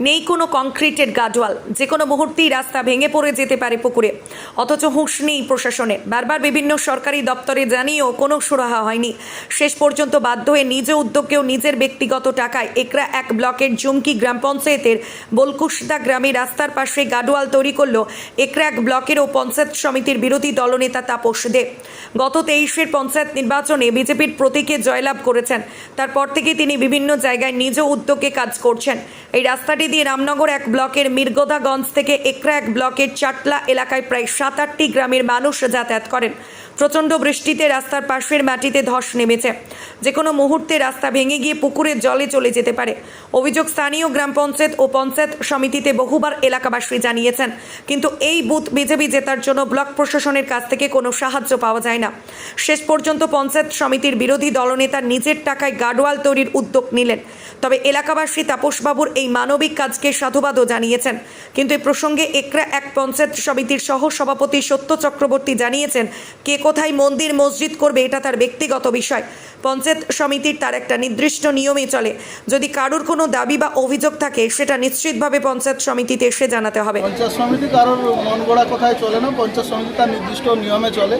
নেই কোনো কংক্রিটের গাডওয়াল যে কোনো মুহূর্তেই রাস্তা ভেঙে পড়ে যেতে পারে পুকুরে। অথচ হুঁশ নেই প্রশাসনে। বারবার বিভিন্ন সরকারি দপ্তরে জানিয়েও কোনো সুরাহা হয়নি। শেষ পর্যন্ত বাধ্য হয়ে নিজ উদ্যোগেও নিজের ব্যক্তিগত টাকায় একরা এক ব্লকের জুমকি গ্রাম পঞ্চায়েতের বলকুশদা গ্রামে রাস্তার পাশে গাডওয়াল তৈরি করল একরা এক ব্লকের ও পঞ্চায়েত সমিতির বিরোধী দলনেতা তাপস দে। গত তেইশের পঞ্চায়েত নির্বাচনে বিজেপির প্রতীকে জয়লাভ করেছেন। তারপর থেকে তিনি বিভিন্ন জায়গায় নিজ উদ্যোগে কাজ করছেন। এই রাস্তাটি দিয়ে রামনগর এক ব্লকের মির্গদাগঞ্জ থেকে একরা এক ব্লকের চাটলা এলাকায় প্রায় সাত আটটি গ্রামের মানুষ যাতায়াত করেন। প্রচণ্ড বৃষ্টিতে রাস্তার পাশের মাটিতে ধস নেমেছে। যে কোনো মুহূর্তে রাস্তা ভেঙে গিয়ে পুকুরের জলে চলে যেতে পারে। অভিযোগ স্থানীয় গ্রাম পঞ্চায়েত ও পঞ্চায়েত সমিতিতে বহুবার এলাকাবাসী জানিয়েছেন, কিন্তু এই বুথ বিজেপি জেতার জন্য ব্লক প্রশাসনের কাছ থেকে কোনো সাহায্য পাওয়া যায় না। শেষ পর্যন্ত পঞ্চায়েত সমিতির বিরোধী দলনেতা নিজের টাকায় গার্ডওয়াল তৈরির উদ্যোগ নিলেন। তবে এলাকাবাসী তাপসবাবুর এই মানবিক কাজকে সাধুবাদও জানিয়েছেন। কিন্তু এই প্রসঙ্গে একরা এক পঞ্চায়েত সমিতির সহ সভাপতি সত্য চক্রবর্তী জানিয়েছেন, কে কোথায় মন্দির মসজিদ করবে এটা তার ব্যক্তিগত বিষয়। পঞ্চায়েত সমিতির তার একটা নির্দিষ্ট নিয়মে চলে। যদি কারুর কোনো দাবি বা অভিযোগ থাকে, সেটা নিশ্চিতভাবে পঞ্চায়েত সমিতিতে এসে জানাতে হবে। পঞ্চায়েত সমিতি কারোর মন গড়া কথায় চলে না, পঞ্চায়েত সমিতি তার নির্দিষ্ট নিয়মে চলে।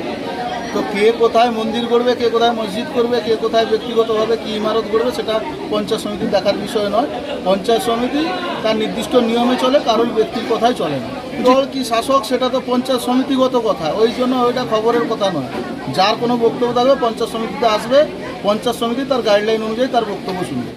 তো কে কোথায় মন্দির করবে কে কোথায় মসজিদ করবে, কে কোথায় ব্যক্তিগতভাবে কী ইমারত করবে সেটা পঞ্চায়েত সমিতি দেখার বিষয় নয়। পঞ্চায়েত সমিতি তার নির্দিষ্ট নিয়মে চলে, কারোর ব্যক্তির কথায় চলে না। দল কি শাসক সেটা তো পঞ্চায়েত সমিতিগত কথা, ওই জন্য ওইটা খবরের কথা নয়। যার কোনো বক্তব্য থাকবে, পঞ্চায়েত সমিতিতে আসবে, পঞ্চায়েত সমিতি তার গাইডলাইন অনুযায়ী তার বক্তব্য শুনবে।